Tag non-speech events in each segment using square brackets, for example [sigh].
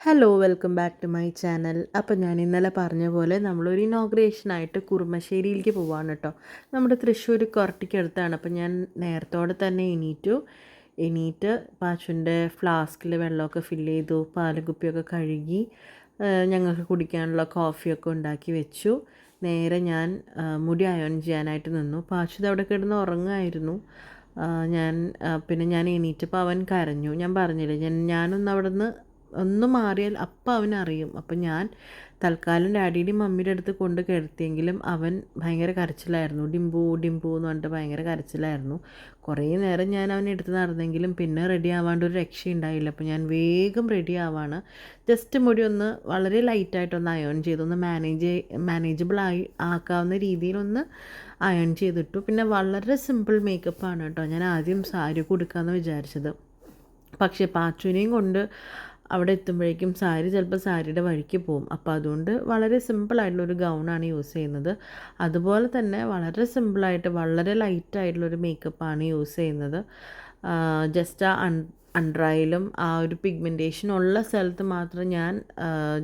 Hello welcome back to my channel അപ്പോൾ ഞാൻ ഇന്നലെ പറഞ്ഞ പോലെ നമ്മളൊരു ഇനോഗ്രേഷനായിട്ട് കുറുമശ്ശേരിയിലേക്ക് പോവാണ് കേട്ടോ നമ്മുടെ തൃശ്ശൂർ കൊരട്ടിക്കടുത്താണ്. അപ്പോൾ ഞാൻ നേരത്തോടെ തന്നെ എണീറ്റു. എണീറ്റ് പാച്ചുന്റെ ഫ്ലാസ്കിൽ വെള്ളമൊക്കെ ഫില്ല് ചെയ്തു പാലും കുപ്പിയൊക്കെ കഴുകി ഞങ്ങൾക്ക് കുടിക്കാനുള്ള കോഫിയൊക്കെ ഉണ്ടാക്കി വെച്ചു. നേരെ ഞാൻ മുടി അയോൺ ചെയ്യാനായിട്ട് നിന്നു. പാച്ചു അവിടെ കിടന്ന് ഉറങ്ങുമായിരുന്നു ഞാൻ പിന്നെ ഞാൻ എണീറ്റപ്പോൾ അവൻ കരഞ്ഞു. ഞാൻ പറഞ്ഞില്ലേ ഞാൻ ഞാനൊന്ന് അവിടെ നിന്ന് ഒന്ന് മാറിയാൽ അപ്പം അവനറിയും. അപ്പം ഞാൻ തൽക്കാലം ഡാഡിയുടെയും മമ്മിയുടെ അടുത്ത് കൊണ്ട് കിടത്തിയെങ്കിലും അവൻ ഭയങ്കര കരച്ചിലായിരുന്നു. ഡിംബു ഡിംബു എന്ന് പറഞ്ഞിട്ട് ഭയങ്കര കരച്ചിലായിരുന്നു. കുറേ നേരം ഞാൻ അവനെ എടുത്ത് നടന്നെങ്കിലും പിന്നെ റെഡി ആവാണ്ട് ഒരു രക്ഷയുണ്ടായില്ല അപ്പോൾ ഞാൻ വേഗം റെഡി ആവാണ്. ജസ്റ്റ് മുടി ഒന്ന് വളരെ ലൈറ്റായിട്ടൊന്ന് അയൺ ചെയ്തു ഒന്ന് മാനേജ് മാനേജബിൾ ആയി ആക്കാവുന്ന രീതിയിലൊന്ന് അയൺ ചെയ്തിട്ടു. പിന്നെ വളരെ സിമ്പിൾ മേക്കപ്പാണ് കേട്ടോ ഞാൻ ആദ്യം സാരി കൊടുക്കാമെന്ന് വിചാരിച്ചത്. പക്ഷേ പാച്ചുവിനെയും കൊണ്ട് അവിടെ എത്തുമ്പോഴേക്കും സാരി ചിലപ്പോൾ സാരിയുടെ വഴിക്ക് പോകും. അപ്പോൾ അതുകൊണ്ട് വളരെ സിമ്പിളായിട്ടുള്ളൊരു ഗൗണാണ് യൂസ് ചെയ്യുന്നത്. അതുപോലെ തന്നെ വളരെ സിമ്പിളായിട്ട് വളരെ ലൈറ്റായിട്ടുള്ളൊരു മേക്കപ്പാണ് യൂസ് ചെയ്യുന്നത്. ജസ്റ്റ് ആ അൺ ആ ഒരു പിഗ്മെന്റേഷൻ ഉള്ള സ്ഥലത്ത് മാത്രം ഞാൻ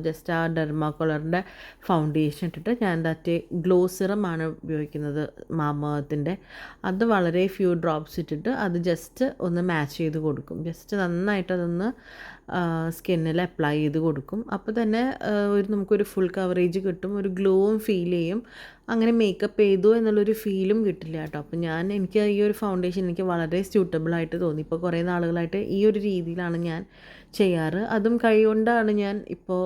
ജസ്റ്റ് ആ ഡെർമാ കളറിന്റെ ഫൗണ്ടേഷൻ ഇട്ടിട്ട് ഞാൻ ദാറ്റ് ഗ്ലോ സിറമാണ് ഉപയോഗിക്കുന്നത് മാമത്തിന്റെ അത് വളരെ ഫ്യൂ ഡ്രോപ്സ് ഇട്ടിട്ട് അത് ജസ്റ്റ് ഒന്ന് മാച്ച് ചെയ്ത് കൊടുക്കും. ജസ്റ്റ് നന്നായിട്ട് അതൊന്ന് സ്കിന്നിൽ അപ്ലൈ ചെയ്ത് കൊടുക്കും. അപ്പോൾ തന്നെ ഒരു നമുക്കൊരു ഫുൾ കവറേജ് കിട്ടും ഒരു ഗ്ലോവും ഫീൽ ചെയ്യും. അങ്ങനെ മേക്കപ്പ് ചെയ്തു എന്നുള്ളൊരു ഫീലും കിട്ടില്ല കേട്ടോ. അപ്പോൾ ഞാൻ എനിക്ക് ഈ ഒരു ഫൗണ്ടേഷൻ എനിക്ക് വളരെ സ്യൂട്ടബിളായിട്ട് തോന്നി. ഇപ്പോൾ കുറേ നാളുകളായിട്ട് ഈ ഒരു രീതിയിലാണ് ഞാൻ ചെയ്യാറ്. അതും കൈകൊണ്ടാണ് ഞാൻ ഇപ്പോൾ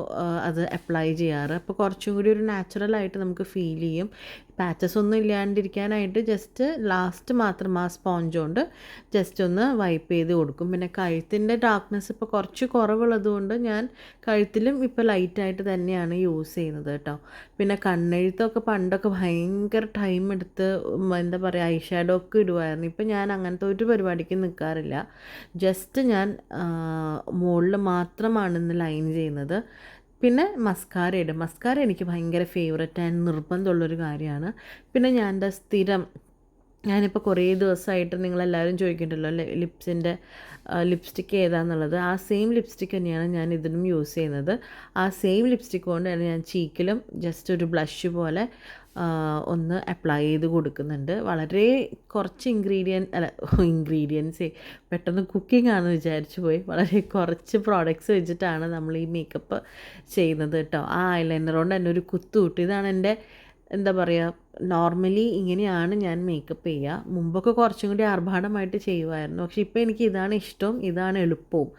അത് അപ്ലൈ ചെയ്യാറ്. അപ്പോൾ കുറച്ചും കൂടി ഒരു നാച്ചുറലായിട്ട് നമുക്ക് ഫീൽ ചെയ്യും. പാച്ചസ് ഒന്നും ഇല്ലാണ്ടിരിക്കാനായിട്ട് ജസ്റ്റ് ലാസ്റ്റ് മാത്രം ആ സ്പോഞ്ച് കൊണ്ട് ജസ്റ്റ് ഒന്ന് വൈപ്പ് ചെയ്ത് കൊടുക്കും. പിന്നെ കഴുത്തിന്റെ ഡാർക്ക്നെസ് ഇപ്പോൾ കുറച്ച് കുറവുള്ളത് കൊണ്ട് ഞാൻ കഴുത്തിലും ഇപ്പോൾ ലൈറ്റായിട്ട് തന്നെയാണ് യൂസ് ചെയ്യുന്നത് കേട്ടോ പിന്നെ കണ്ണെഴുത്തൊക്കെ പണ്ടൊക്കെ ഭയങ്കര ടൈം എടുത്ത് എന്താ പറയുക ഐ ഷാഡോ ഒക്കെ ഇടുമായിരുന്നു ഇപ്പം ഞാൻ അങ്ങനത്തെ ഒരു പരിപാടിക്ക് നിൽക്കാറില്ല ജസ്റ്റ് ഞാൻ മുകളിൽ മാത്രമാണ് ഇന്ന് ലൈൻ ചെയ്യുന്നത്. പിന്നെ മസ്കാര ഇടും മസ്കാര എനിക്ക് ഭയങ്കര ഫേവററ്റ് ആൻഡ് നിർബന്ധമുള്ളൊരു കാര്യമാണ്. പിന്നെ ഞാൻ എന്റെ സ്ഥിരം ഞാനിപ്പോൾ കുറേ ദിവസമായിട്ട് നിങ്ങളെല്ലാവരും ചോദിക്കുന്നുണ്ടല്ലോ അല്ലേ ലിപ്സിന്റെ ലിപ്സ്റ്റിക്ക് ഏതാണെന്നുള്ളത് ആ സെയിം ലിപ്സ്റ്റിക്ക് തന്നെയാണ് ഞാൻ ഇതിനും യൂസ് ചെയ്യുന്നത്. ആ സെയിം ലിപ്സ്റ്റിക്ക് കൊണ്ട് തന്നെ ഞാൻ ചീക്കിലും ജസ്റ്റ് ഒരു ബ്ലഷ് പോലെ ഒന്ന് അപ്ലൈ ചെയ്ത് കൊടുക്കുന്നുണ്ട്. വളരെ കുറച്ച് ഇൻഗ്രീഡിയൻ അല്ല [laughs] ഇൻഗ്രീഡിയൻസ് പെട്ടെന്ന് കുക്കിംഗ് ആണെന്ന് വിചാരിച്ചു പോയി. വളരെ കുറച്ച് പ്രോഡക്റ്റ്സ് വെച്ചിട്ടാണ് നമ്മൾ ഈ മേക്കപ്പ് ചെയ്യുന്നത് കേട്ടോ. ആ ഐലൈനർ കൊണ്ട് തന്നെ ഒരു കുത്തു കിട്ടി. ഇതാണ് എന്റെ എന്താ പറയുക നോർമലി ഇങ്ങനെയാണ് ഞാൻ മേക്കപ്പ് ചെയ്യുക. മുമ്പൊക്കെ കുറച്ചും കൂടി ആർഭാടമായിട്ട് ചെയ്യുമായിരുന്നു. പക്ഷേ ഇപ്പോൾ എനിക്ക് ഇതാണ് ഇഷ്ടവും ഇതാണ് എളുപ്പവും.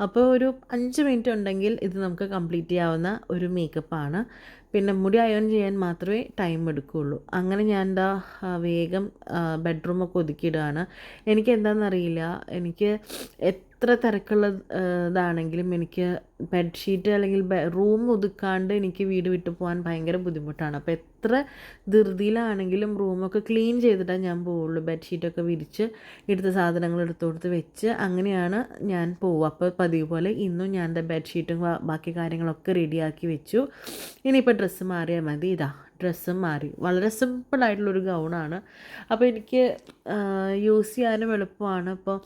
അപ്പോൾ ഒരു അഞ്ച് മിനിറ്റ് ഉണ്ടെങ്കിൽ ഇത് നമുക്ക് കംപ്ലീറ്റ് ചെയ്യാവുന്ന ഒരു മേക്കപ്പാണ് പിന്നെ മുടി അയൺ ചെയ്യാൻ മാത്രമേ ടൈം എടുക്കുകയുള്ളൂ അങ്ങനെ ഞാൻ എന്താ വേഗം ബെഡ്റൂമൊക്കെ ഒതുക്കിയിടുകയാണ് എനിക്ക് എന്താണെന്നറിയില്ല എനിക്ക് എത്ര തിരക്കുള്ള ഇതാണെങ്കിലും എനിക്ക് ബെഡ്ഷീറ്റ് അല്ലെങ്കിൽ റൂം ഒതുക്കാണ്ട് എനിക്ക് വീട് വിട്ടു പോകാൻ ഭയങ്കര ബുദ്ധിമുട്ടാണ്. അപ്പോൾ എത്ര ധൃതിയിലാണെങ്കിലും റൂമൊക്കെ ക്ലീൻ ചെയ്തിട്ടാണ് ഞാൻ പോവുള്ളൂ. ബെഡ്ഷീറ്റൊക്കെ വിരിച്ച് എടുത്ത സാധനങ്ങൾ എടുത്തു കൊടുത്ത് വെച്ച് അങ്ങനെയാണ് ഞാൻ പോവുക. അപ്പോൾ പതിവ് പോലെ ഇന്നും ഞാൻ എന്റെ ബെഡ്ഷീറ്റും ബാക്കി കാര്യങ്ങളൊക്കെ റെഡിയാക്കി വെച്ചു. ഇനിയിപ്പോൾ ഡ്രസ്സ് മാറിയാൽ മതി. ഇതാ ഡ്രസ്സും മാറി. വളരെ സിമ്പിളായിട്ടുള്ളൊരു ഗൗണാണ് അപ്പോൾ എനിക്ക് യൂസ് ചെയ്യാനും എളുപ്പമാണ്. അപ്പോൾ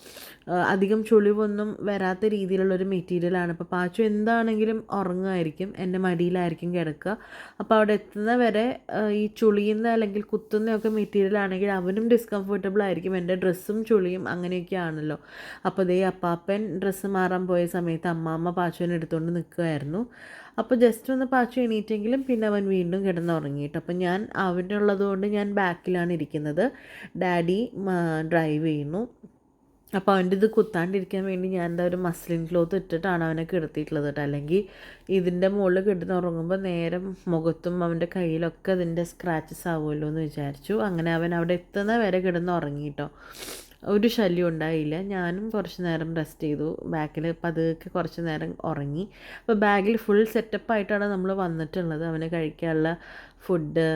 അധികം ചുളിവൊന്നും വരാത്ത രീതിയിലുള്ളൊരു മെറ്റീരിയലാണ് ഇപ്പോൾ പാച്ചു എന്താണെങ്കിലും ഉറങ്ങുമായിരിക്കും. എന്റെ മടിയിലായിരിക്കും കിടക്കുക. അപ്പോൾ അവിടെ എത്തുന്ന വരെ ഈ ചുളിയുന്ന അല്ലെങ്കിൽ കുത്തുന്നതൊക്കെ മെറ്റീരിയൽ ആണെങ്കിൽ അവനും ഡിസ്കംഫർട്ടബിൾ ആയിരിക്കും. എന്റെ ഡ്രസ്സും ചുളിയും അങ്ങനെയൊക്കെ ആണല്ലോ. അപ്പോൾ ദേ അപ്പാപ്പൻ ഡ്രസ്സ് മാറാൻ പോയ സമയത്ത് അമ്മാമ്മ പാച്ചുവിനെ എടുത്തുകൊണ്ട് നിൽക്കുമായിരുന്നു അപ്പോൾ ജസ്റ്റ് ഒന്ന് പാച്ചു എണീറ്റെങ്കിലും പിന്നെ അവൻ വീണ്ടും കിടന്നുറങ്ങിയിട്ട് അപ്പോൾ ഞാൻ അവനുള്ളത് കൊണ്ട് ഞാൻ ബാക്കിലാണ് ഇരിക്കുന്നത്. ഡാഡി ഡ്രൈവ് ചെയ്യുന്നു. അപ്പോൾ അവന്റെ ഇത് കുത്താണ്ടിരിക്കാൻ വേണ്ടി ഞാൻ എന്താ ഒരു മസ്ലിൻ ക്ലോത്ത് ഇട്ടിട്ടാണ് അവനെ കിടത്തിയിട്ടുള്ളത് കേട്ടോ അല്ലെങ്കിൽ ഇതിന്റെ മുകളിൽ കിടന്നുറങ്ങുമ്പോൾ നേരം മുഖത്തും അവന്റെ കയ്യിലൊക്കെ അതിന്റെ സ്ക്രാച്ചസ് ആവുമല്ലോ എന്ന് വിചാരിച്ചു. അങ്ങനെ അവൻ അവിടെ എത്തുന്ന വരെ കിടന്ന് ഉറങ്ങിയിട്ടോ ഒരു ശല്യം ഉണ്ടായില്ല. ഞാനും കുറച്ച് നേരം റെസ്റ്റ് ചെയ്തു. ബാക്കിൽ പതുക്കെ കുറച്ച് നേരം ഉറങ്ങി. അപ്പോൾ ബാഗിൽ ഫുൾ സെറ്റപ്പായിട്ടാണ് നമ്മൾ വന്നിട്ടുള്ളത്. അവന് കഴിക്കാനുള്ള ഫുഡ്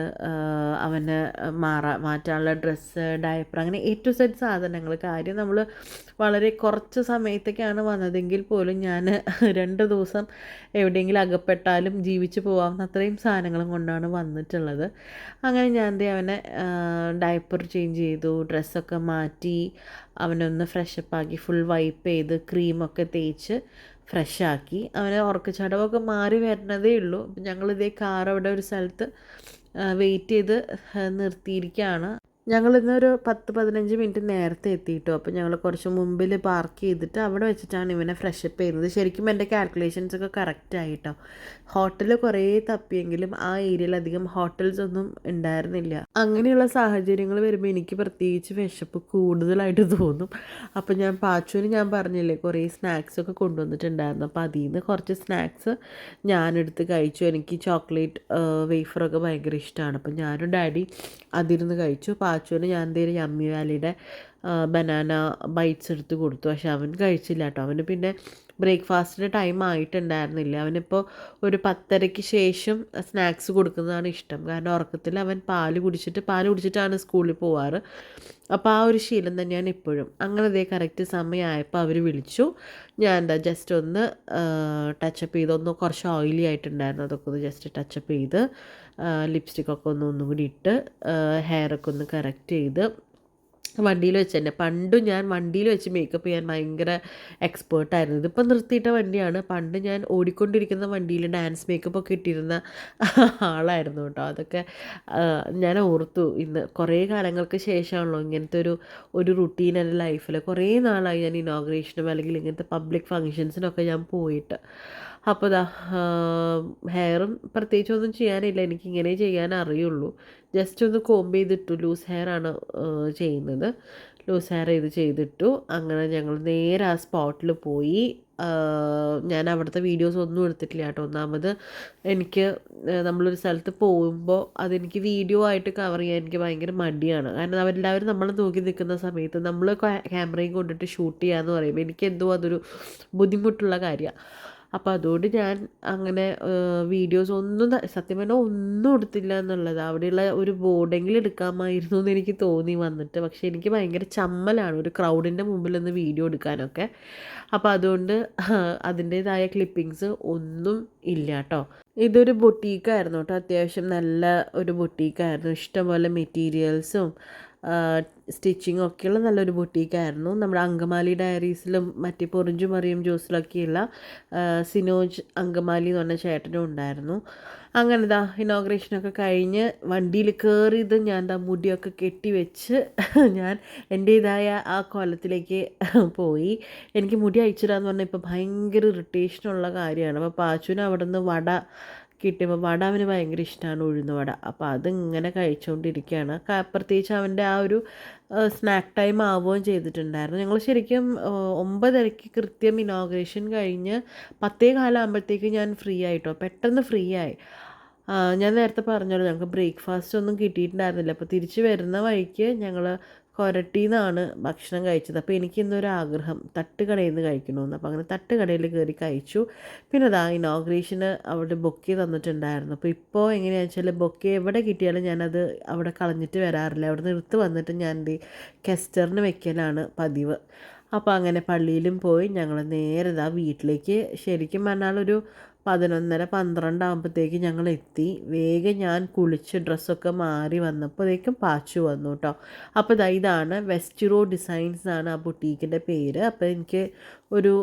അവന് മാറാ മാറ്റാനുള്ള ഡ്രസ്സ് ഡയപ്പർ അങ്ങനെ എ ടു സെറ്റ് സാധനങ്ങൾ. കാര്യം നമ്മൾ വളരെ കുറച്ച് സമയത്തേക്കാണ് വന്നതെങ്കിൽ പോലും ഞാൻ രണ്ട് ദിവസം എവിടെയെങ്കിലും അകപ്പെട്ടാലും ജീവിച്ചു പോകാവുന്ന അത്രയും സാധനങ്ങളും കൊണ്ടാണ് വന്നിട്ടുള്ളത്. അങ്ങനെ ഞാൻ ദേ അവനെ ഡയപ്പർ ചേഞ്ച് ചെയ്തു ഡ്രസ്സൊക്കെ മാറ്റി അവനൊന്ന് ഫ്രഷപ്പ് ആക്കി ഫുൾ വൈപ്പ് ചെയ്ത് ക്രീമൊക്കെ തേച്ച് ഫ്രഷ് ആക്കി അവനെ ഉറക്കച്ചടവൊക്കെ മാറി വരണതേ ഉള്ളൂ. ഞങ്ങളിതേ കാർ അവിടെ ഒരു സ്ഥലത്ത് വെയിറ്റ് ചെയ്ത് നിർത്തിയിരിക്കുകയാണ് ഞങ്ങൾ ഇന്നൊരു പത്ത് പതിനഞ്ച് മിനിറ്റ് നേരത്തെ എത്തിയിട്ടു. അപ്പോൾ ഞങ്ങൾ കുറച്ച് മുമ്പിൽ പാർക്ക് ചെയ്തിട്ട് അവിടെ വെച്ചിട്ടാണ് ഇവനെ ഫ്രഷപ്പ് ചെയ്യുന്നത്. ശരിക്കും എന്റെ കാൽക്കുലേഷൻസ് ഒക്കെ കറക്റ്റ് ആയിട്ടോ. ഹോട്ടൽ കുറേ തപ്പിയെങ്കിലും ആ ഏരിയയിൽ അധികം ഹോട്ടൽസ് ഒന്നും ഉണ്ടായിരുന്നില്ല. അങ്ങനെയുള്ള സാഹചര്യങ്ങൾ വരുമ്പോൾ എനിക്ക് പ്രത്യേകിച്ച് വിശപ്പ് കൂടുതലായിട്ട് തോന്നും. അപ്പോൾ ഞാൻ പാച്ചുവിന് ഞാൻ പറഞ്ഞില്ലേ കുറേ സ്നാക്സ് ഒക്കെ കൊണ്ടുവന്നിട്ടുണ്ടായിരുന്നു. അപ്പോൾ അതിൽ നിന്ന് കുറച്ച് സ്നാക്സ് ഞാനെടുത്ത് കഴിച്ചു. എനിക്ക് ചോക്ലേറ്റ് വേഫറൊക്കെ ഭയങ്കര ഇഷ്ടമാണ്. അപ്പോൾ ഞാനും ഡാഡി അതിരുന്ന് കഴിച്ചു. പാച്ചുവിന് ഞാൻ എന്തേലും യമ്മി വാലിയുടെ ബനാന ബൈറ്റ്സ് എടുത്ത് കൊടുത്തു. പക്ഷെ അവൻ കഴിച്ചില്ല കേട്ടോ. അവന് പിന്നെ ബ്രേക്ക്ഫാസ്റ്റിന് ടൈം ആയിട്ടുണ്ടായിരുന്നില്ല. അവനിപ്പോൾ ഒരു പത്തരയ്ക്ക് ശേഷം സ്നാക്സ് കൊടുക്കുന്നതാണ് ഇഷ്ടം. കാരണം ഉറക്കത്തിൽ അവൻ പാൽ കുടിച്ചിട്ട് പാൽ കുടിച്ചിട്ടാണ് സ്കൂളിൽ പോവാറ്. അപ്പോൾ ആ ഒരു ശീലം തന്നെയാണ് ഇപ്പോഴും. അങ്ങനെ അതേ കറക്റ്റ് സമയമായപ്പോൾ അവർ വിളിച്ചു. ഞാൻ എന്താ ജസ്റ്റ് ഒന്ന് ടച്ചപ്പ് ചെയ്ത് ഒന്ന് കുറച്ച് ഓയിലി ആയിട്ടുണ്ടായിരുന്നു. അതൊക്കെ ഒന്ന് ജസ്റ്റ് ടച്ചപ്പ് ചെയ്ത് ലിപ്സ്റ്റിക്കൊക്കെ ഒന്ന് ഒന്നും കൂടി ഇട്ട് ഹെയറൊക്കെ ഒന്ന് കറക്റ്റ് ചെയ്ത് വണ്ടിയിൽ വെച്ച് തന്നെ പണ്ടും ഞാൻ വണ്ടിയിൽ വെച്ച് മേക്കപ്പ് ചെയ്യാൻ ഭയങ്കര എക്സ്പേർട്ടായിരുന്നു ഇതിപ്പോൾ നിർത്തിയിട്ട വണ്ടിയാണ്. പണ്ട് ഞാൻ ഓടിക്കൊണ്ടിരിക്കുന്ന വണ്ടിയിൽ ഡാൻസ് മേക്കപ്പ് ഒക്കെ ഇട്ടിരുന്ന ആളായിരുന്നു കേട്ടോ. അതൊക്കെ ഞാൻ ഓർത്തു. ഇന്ന് കുറേ കാലങ്ങൾക്ക് ശേഷമാണല്ലോ ഇങ്ങനത്തെ ഒരു ഒരു റുട്ടീൻ എന്റെ ലൈഫിൽ കുറേ നാളായി ഞാൻ ഇനോഗ്രേഷനും അല്ലെങ്കിൽ ഇങ്ങനത്തെ പബ്ലിക് ഫങ്ഷൻസിനൊക്കെ ഞാൻ പോയിട്ട്. അപ്പോൾ ദാ ഹെയറും പ്രത്യേകിച്ചൊന്നും ചെയ്യാനില്ല. എനിക്കിങ്ങനെ ചെയ്യാൻ അറിയുള്ളൂ. ജസ്റ്റ് ഒന്ന് കോംബ് ചെയ്തിട്ടു. ലൂസ് ഹെയർ ആണ് ചെയ്യുന്നത്. ലൂസ് ഹെയർ ഇത് ചെയ്തിട്ടു. അങ്ങനെ ഞങ്ങൾ നേരെ ആ സ്പോട്ടിൽ പോയി. ഞാൻ അവിടുത്തെ വീഡിയോസ് ഒന്നും എടുത്തിട്ടില്ല കേട്ടോ. ഒന്നാമത് എനിക്ക് നമ്മളൊരു സ്ഥലത്ത് പോകുമ്പോൾ അതെനിക്ക് വീഡിയോ ആയിട്ട് കവർ ചെയ്യാൻ എനിക്ക് ഭയങ്കര മടിയാണ്. കാരണം അവരെല്ലാവരും നമ്മൾ നോക്കി നിൽക്കുന്ന സമയത്ത് നമ്മൾ ക്യാമറയും കൊണ്ടിട്ട് ഷൂട്ട് ചെയ്യാന്ന് പറയുമ്പോൾ എനിക്ക് എന്തോ അതൊരു ബുദ്ധിമുട്ടുള്ള കാര്യമാണ് അപ്പോൾ അതുകൊണ്ട് ഞാൻ അങ്ങനെ വീഡിയോസ് ഒന്നും സത്യം പറഞ്ഞാൽ ഒന്നും എടുത്തില്ല എന്നുള്ളത്. അവിടെയുള്ള ഒരു ബോർഡെങ്കിലും എടുക്കാമായിരുന്നു എന്ന് എനിക്ക് തോന്നി വന്നിട്ട്. പക്ഷെ എനിക്ക് ഭയങ്കര ചമ്മലാണ് ഒരു ക്രൗഡിന്റെ മുമ്പിൽ നിന്ന് വീഡിയോ എടുക്കാനൊക്കെ. അപ്പോൾ അതുകൊണ്ട് അതിന്റേതായ ക്ലിപ്പിങ്സ് ഒന്നും ഇല്ല കേട്ടോ. ഇതൊരു ബൊട്ടീക്കായിരുന്നു കേട്ടോ. അത്യാവശ്യം നല്ല ഒരു ബൊട്ടീക്കായിരുന്നു ഇഷ്ടംപോലെ മെറ്റീരിയൽസും സ്റ്റിച്ചിങ്ങും ഒക്കെയുള്ള നല്ലൊരു ബുട്ടീക്കായിരുന്നു നമ്മുടെ അങ്കമാലി ഡയറീസിലും മറ്റേ പൊറിഞ്ചു മറിയും ജ്യൂസിലൊക്കെയുള്ള സിനോജ് അങ്കമാലി എന്ന് പറഞ്ഞ ചേട്ടനും ഉണ്ടായിരുന്നു. അങ്ങനെ ദാ ഇനോഗ്രേഷനൊക്കെ കഴിഞ്ഞ് വണ്ടിയിൽ കയറിയത് ഞാൻ ദാ മുടിയൊക്കെ കെട്ടി വെച്ച് [laughs] ഞാൻ എന്റേതായ ആ കോലത്തിലേക്ക് പോയി. എനിക്ക് മുടി അയച്ചിടാന്ന് പറഞ്ഞാൽ ഇപ്പോൾ ഭയങ്കര ഇറിറ്റേഷനുള്ള കാര്യമാണ്. അപ്പോൾ പാച്ചുവിന് അവിടെ നിന്ന് വട കിട്ടിയപ്പോൾ വട അവന് ഭയങ്കര ഇഷ്ടമാണ് ഉഴുന്ന വട. അപ്പോൾ അതിങ്ങനെ കഴിച്ചുകൊണ്ടിരിക്കുകയാണ് പ്രത്യേകിച്ച് അവന്റെ ആ ഒരു സ്നാക്ക് ടൈം ആവുകയും ചെയ്തിട്ടുണ്ടായിരുന്നു. ഞങ്ങൾ ശരിക്കും ഒമ്പതരയ്ക്ക് കൃത്യം ഇനോഗ്രേഷൻ കഴിഞ്ഞ് പത്തേ കാലമാകുമ്പോഴത്തേക്ക് ഞാൻ ഫ്രീ ആയിട്ടോ? പെട്ടെന്ന് ഫ്രീ ആയി. ഞാൻ നേരത്തെ പറഞ്ഞല്ലോ ഞങ്ങൾക്ക് ബ്രേക്ക്ഫാസ്റ്റ് ഒന്നും കിട്ടിയിട്ടുണ്ടായിരുന്നില്ല. അപ്പോൾ തിരിച്ചു വരുന്ന വഴിക്ക് ഞങ്ങൾ കൊരട്ടിന്നാണ് ഭക്ഷണം കഴിച്ചത്. അപ്പോൾ എനിക്ക് ഇന്നൊരു ആഗ്രഹം തട്ടുകടയിൽ നിന്ന് കഴിക്കണമെന്ന് അപ്പോൾ അങ്ങനെ തട്ടുകടയിൽ കയറി കഴിച്ചു. പിന്നെ അതാ ഇനോഗ്രേഷന് അവിടെ ബൊക്കെ തന്നിട്ടുണ്ടായിരുന്നു. അപ്പോൾ ഇപ്പോൾ എങ്ങനെയാണെന്ന് വെച്ചാൽ ബൊക്കെ എവിടെ കിട്ടിയാലും ഞാനത് അവിടെ കളഞ്ഞിട്ട് വരാറില്ല. അവിടെ നിർത്ത് വന്നിട്ട് ഞാൻ എന്റെ കെസ്റ്ററിന് വെക്കലാണ് പതിവ്. അപ്പോൾ അങ്ങനെ പള്ളിയിലും പോയി ഞങ്ങൾ നേരെ ഇതാ വീട്ടിലേക്ക് ശരിക്കും പറഞ്ഞാൽ ഒരു പതിനൊന്നര പന്ത്രണ്ടാകുമ്പോഴത്തേക്ക് ഞങ്ങൾ എത്തി. വേഗം ഞാൻ കുളിച്ച് ഡ്രസ്സൊക്കെ മാറി വന്നപ്പോഴേക്കും പാച്ചു വന്നു കേട്ടോ അപ്പോൾ ഇതാ ഇതാണ് വെസ്റ്റിറോ ഡിസൈൻസ് ആണ് ആ ബുട്ടീക്കിന്റെ പേര്. അപ്പോൾ എനിക്ക് ഒരു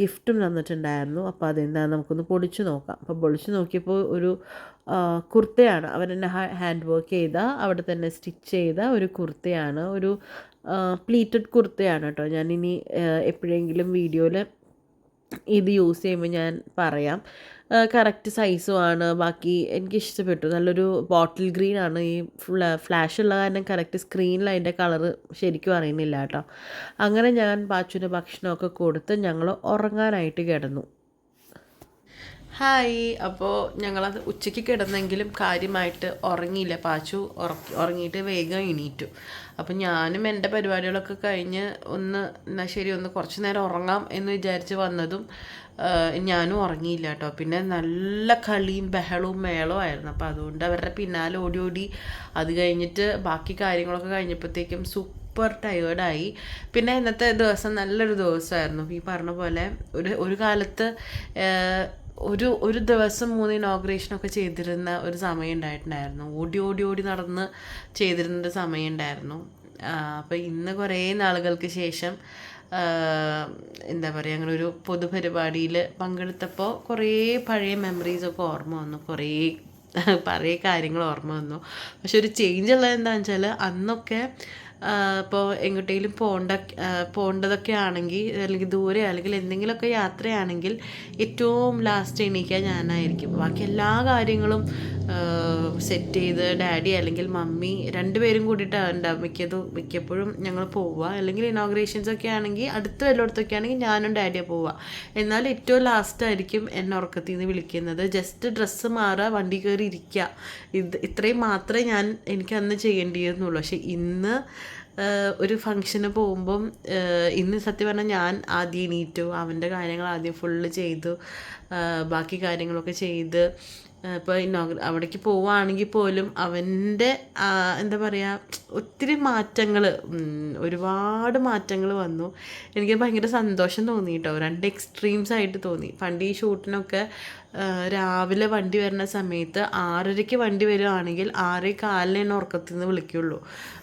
ഗിഫ്റ്റും തന്നിട്ടുണ്ടായിരുന്നു. അപ്പോൾ അതെന്താണ് നമുക്കൊന്ന് പൊളിച്ചു നോക്കാം. അപ്പോൾ പൊളിച്ചു നോക്കിയപ്പോൾ ഒരു കുർത്തയാണ്. അവരെന്നെ ഹാൻഡ് വർക്ക് ചെയ്ത അവിടെ തന്നെ സ്റ്റിച്ച് ചെയ്ത ഒരു കുർത്തയാണ്. ഒരു പ്ലീറ്റഡ് കുർത്തയാണ് കേട്ടോ ഞാനിനി എപ്പോഴെങ്കിലും വീഡിയോയിൽ ഇത് യൂസ് ചെയ്യുമ്പോൾ ഞാൻ പറയാം. കറക്റ്റ് സൈസുമാണ് ബാക്കി എനിക്ക് ഇഷ്ടപ്പെട്ടു. നല്ലൊരു ബോട്ടിൽ ഗ്രീൻ ആണ്. ഈ ഫ്ലാഷ് ഉള്ള കാരണം കറക്റ്റ് സ്ക്രീനിൽ അതിന്റെ കളറ് ശരിക്കും അറിയുന്നില്ല കേട്ടോ. അങ്ങനെ ഞാൻ ബാച്ചുവിന് ഭക്ഷണമൊക്കെ കൊടുത്ത് ഞങ്ങൾ ഉറങ്ങാനായിട്ട് കിടന്നു. ഹായ്. അപ്പോൾ ഞങ്ങളത് ഉച്ചയ്ക്ക് കിടന്നെങ്കിലും കാര്യമായിട്ട് ഉറങ്ങിയില്ല. പാച്ചു ഉറക്കി ഉറങ്ങിയിട്ട് വേഗം എണീറ്റു. അപ്പോൾ ഞാനും എന്റെ പരിപാടികളൊക്കെ കഴിഞ്ഞ് ഒന്ന് എന്നാൽ ശരി ഒന്ന് കുറച്ച് നേരം ഉറങ്ങാം എന്ന് വിചാരിച്ച് വന്നതും ഞാനും ഉറങ്ങിയില്ല കേട്ടോ. പിന്നെ നല്ല കളിയും ബഹളവും മേളവും ആയിരുന്നു. അപ്പോൾ അതുകൊണ്ട് അവരുടെ പിന്നാലെ ഓടി ഓടി അത് കഴിഞ്ഞിട്ട് ബാക്കി കാര്യങ്ങളൊക്കെ കഴിഞ്ഞപ്പോഴത്തേക്കും സൂപ്പർ ടയേർഡായി. പിന്നെ ഇന്നത്തെ ദിവസം നല്ലൊരു ദിവസമായിരുന്നു. ഈ പറഞ്ഞ പോലെ ഒരു ഒരു കാലത്ത് ഒരു ഒരു ദിവസം മൂന്ന് ഇനോഗ്രേഷനൊക്കെ ചെയ്തിരുന്ന ഒരു സമയം ഉണ്ടായിട്ടുണ്ടായിരുന്നു. ഓടി ഓടി ഓടി നടന്ന് ചെയ്തിരുന്ന ഒരു സമയം ഉണ്ടായിരുന്നു. അപ്പോൾ ഇന്ന് കുറേ നാളുകൾക്ക് ശേഷം എന്താ പറയുക അങ്ങനെ ഒരു പൊതുപരിപാടിയിൽ പങ്കെടുത്തപ്പോൾ കുറേ പഴയ മെമ്മറീസൊക്കെ ഓർമ്മ വന്നു. കുറേ പഴയ കാര്യങ്ങൾ ഓർമ്മ വന്നു. പക്ഷെ ഒരു ചേഞ്ച് ഉള്ളത് എന്താണെന്ന് വെച്ചാൽ അന്നൊക്കെ ഇപ്പോൾ എങ്ങോട്ടെങ്കിലും പോകേണ്ട പോകേണ്ടതൊക്കെ ആണെങ്കിൽ അല്ലെങ്കിൽ ദൂരെ അല്ലെങ്കിൽ എന്തെങ്കിലുമൊക്കെ യാത്രയാണെങ്കിൽ ഏറ്റവും ലാസ്റ്റ് എണീക്കാൻ ഞാനായിരിക്കും. ബാക്കി എല്ലാ കാര്യങ്ങളും സെറ്റ് ചെയ്ത് ഡാഡി അല്ലെങ്കിൽ മമ്മി രണ്ടുപേരും കൂടിയിട്ടാണ് ഉണ്ടാവും മിക്കതും മിക്കപ്പോഴും ഞങ്ങൾ പോവുക. അല്ലെങ്കിൽ ഇനോഗ്രേഷൻസ് ഒക്കെ ആണെങ്കിൽ അടുത്ത വല്ലയിടത്തൊക്കെ ആണെങ്കിൽ ഞാനും ഡാഡിയെ പോവുക. എന്നാൽ ഏറ്റവും ലാസ്റ്റ് ആയിരിക്കും എന്നെ ഉറക്കത്തിൽ നിന്ന് വിളിക്കുന്നത്. ജസ്റ്റ് ഡ്രസ്സ് മാറുക വണ്ടി കയറി ഇരിക്കുക. ഇത് ഇത്രയും മാത്രമേ ഞാൻ എനിക്ക് അന്ന് ചെയ്യേണ്ടിയിരുന്നുള്ളൂ. പക്ഷേ ഇന്ന് ഒരു ഫങ്ഷന് പോകുമ്പം ഇന്ന് സത്യം പറഞ്ഞാൽ ഞാൻ ആദ്യം എണീറ്റു. അവന്റെ കാര്യങ്ങൾ ആദ്യം ഫുള്ള് ചെയ്തു. ബാക്കി കാര്യങ്ങളൊക്കെ ചെയ്ത്. ഇപ്പോൾ ഇന്നോഗ്ര അവിടേക്ക് പോവുകയാണെങ്കിൽ പോലും അവന്റെ എന്താ പറയുക ഒത്തിരി മാറ്റങ്ങൾ ഒരുപാട് മാറ്റങ്ങൾ വന്നു. എനിക്ക് ഭയങ്കര സന്തോഷം തോന്നി കേട്ടോ രണ്ട് എക്സ്ട്രീംസ് ആയിട്ട് തോന്നി. പണ്ട് ഈ ഷൂട്ടിനൊക്കെ രാവിലെ വണ്ടി വരുന്ന സമയത്ത് ആറരയ്ക്ക് വണ്ടി വരുവാണെങ്കിൽ ആറേ കാലിന് തന്നെ ഉറക്കത്തിൽ നിന്ന് വിളിക്കുള്ളൂ.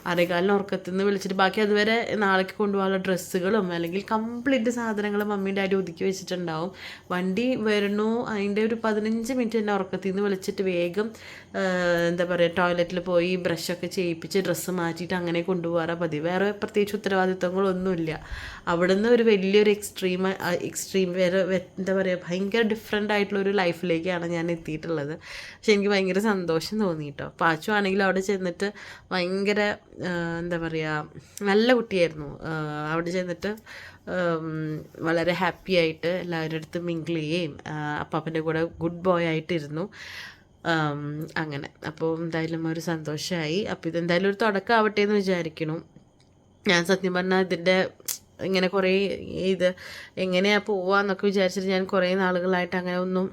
ആറേ കാലിന് ഉറക്കത്തിൽ നിന്ന് വിളിച്ചിട്ട് ബാക്കി അതുവരെ നാളേക്ക് കൊണ്ടുപോകാനുള്ള ഡ്രസ്സുകളും അല്ലെങ്കിൽ കംപ്ലീറ്റ് സാധനങ്ങൾ മമ്മി ഡാഡി ഒതുക്കി വെച്ചിട്ടുണ്ടാവും. വണ്ടി വരണു അതിന്റെ ഒരു പതിനഞ്ച് മിനിറ്റ് തന്നെ ഉറക്കത്തിൽ നിന്ന് വിളിച്ചിട്ട് വേഗം എന്താ പറയുക ടോയ്ലറ്റിൽ പോയി ബ്രഷൊക്കെ ചെയ്യിപ്പിച്ച് ഡ്രസ്സ് മാറ്റിയിട്ട് അങ്ങനെ കൊണ്ടുപോകാറാണ് പതി വേറെ പ്രത്യേകിച്ച് ഉത്തരവാദിത്തങ്ങളൊന്നുമില്ല അവിടുന്ന് ഒരു വലിയൊരു എക്സ്ട്രീം എക്സ്ട്രീം വേറെ എന്താ പറയുക ഭയങ്കര ഡിഫറെന്റ് ആയിട്ടുള്ള ഒരു ലൈഫിലേക്കാണ് ഞാൻ എത്തിയിട്ടുള്ളത്. പക്ഷെ എനിക്ക് ഭയങ്കര സന്തോഷം തോന്നി കേട്ടോ പാച്ചു ആണെങ്കിൽ അവിടെ ചെന്നിട്ട് ഭയങ്കര എന്താ പറയുക നല്ല കുട്ടിയായിരുന്നു. അവിടെ ചെന്നിട്ട് വളരെ ഹാപ്പി ആയിട്ട് എല്ലാവരുടെ അടുത്ത് മിങ്കിൾ ചെയ്യുകയും അപ്പാപ്പന്റെ കൂടെ ഗുഡ് ബോയ് ആയിട്ടിരുന്നു. അങ്ങനെ. അപ്പോൾ എന്തായാലും ഒരു സന്തോഷമായി അപ്പോൾ ഇതെന്തായാലും ഒരു തുടക്കം ആവട്ടെ എന്ന് വിചാരിക്കണം. ഞാൻ സത്യം പറഞ്ഞാൽ ഇതിന്റെ ഇങ്ങനെ കുറേ ഇത് എങ്ങനെയാണ് പോവാന്നൊക്കെ വിചാരിച്ചിട്ട് ഞാൻ കുറേ നാളുകളായിട്ട് അങ്ങനെ ഒന്നും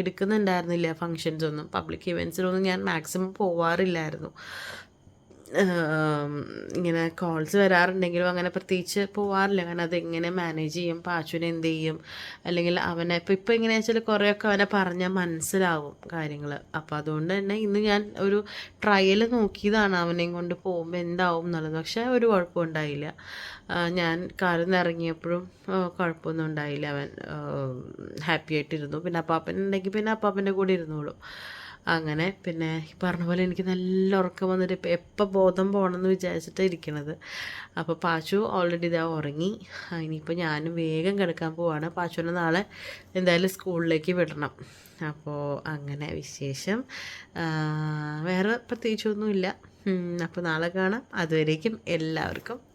എടുക്കുന്നുണ്ടായിരുന്നില്ല ഫങ്ഷൻസ് ഒന്നും. പബ്ലിക് ഇവന്റ്സിനൊന്നും ഞാൻ മാക്സിമം പോവാറില്ലായിരുന്നു. ഇങ്ങനെ കോൾസ് വരാറുണ്ടെങ്കിലും അങ്ങനെ പ്രത്യേകിച്ച് പോവാറില്ല. കാരണം അതെങ്ങനെ മാനേജ് ചെയ്യും? പാച്ചുവിനെ എന്ത് ചെയ്യും? അല്ലെങ്കിൽ അവനെ ഇപ്പം ഇപ്പം എങ്ങനെയാണെന്ന് വെച്ചാൽ കുറേയൊക്കെ അവനെ പറഞ്ഞാൽ മനസ്സിലാവും കാര്യങ്ങൾ അപ്പോൾ അതുകൊണ്ട് തന്നെ ഇന്ന് ഞാൻ ഒരു ട്രയൽ നോക്കിയതാണ് അവനെയും കൊണ്ട് പോകുമ്പോൾ എന്താവും എന്നുള്ളത്. പക്ഷേ ഒരു കുഴപ്പം ഉണ്ടായില്ല. ഞാൻ കാറിൽ ഇറങ്ങിയപ്പോഴും കുഴപ്പമൊന്നും ഉണ്ടായില്ല. അവൻ ഹാപ്പി ആയിട്ടിരുന്നു. പിന്നെ അപ്പാപ്പൻ ഉണ്ടെങ്കിൽ പിന്നെ അപ്പാപ്പന്റെ കൂടെ ഇരുന്നോളൂ. അങ്ങനെ പിന്നെ ഈ പറഞ്ഞ പോലെ എനിക്ക് നല്ല ഉറക്കം വന്നിട്ട് ഇപ്പം എപ്പോൾ ബോധം പോകണമെന്ന് വിചാരിച്ചിട്ടാണ് ഇരിക്കണത്. അപ്പോൾ പാച്ചു ഓൾറെഡി ഇതാ ഉറങ്ങി. ഇനിയിപ്പോൾ ഞാനും വേഗം കിടക്കാൻ പോവാണ്. പാച്ചുവിനെ നാളെ എന്തായാലും സ്കൂളിലേക്ക് വിടണം. അപ്പോൾ അങ്ങനെ വിശേഷം. വേറെ പ്രത്യേകിച്ചൊന്നുമില്ല. അപ്പോൾ നാളെ കാണാം. അതുവരേക്കും എല്ലാവർക്കും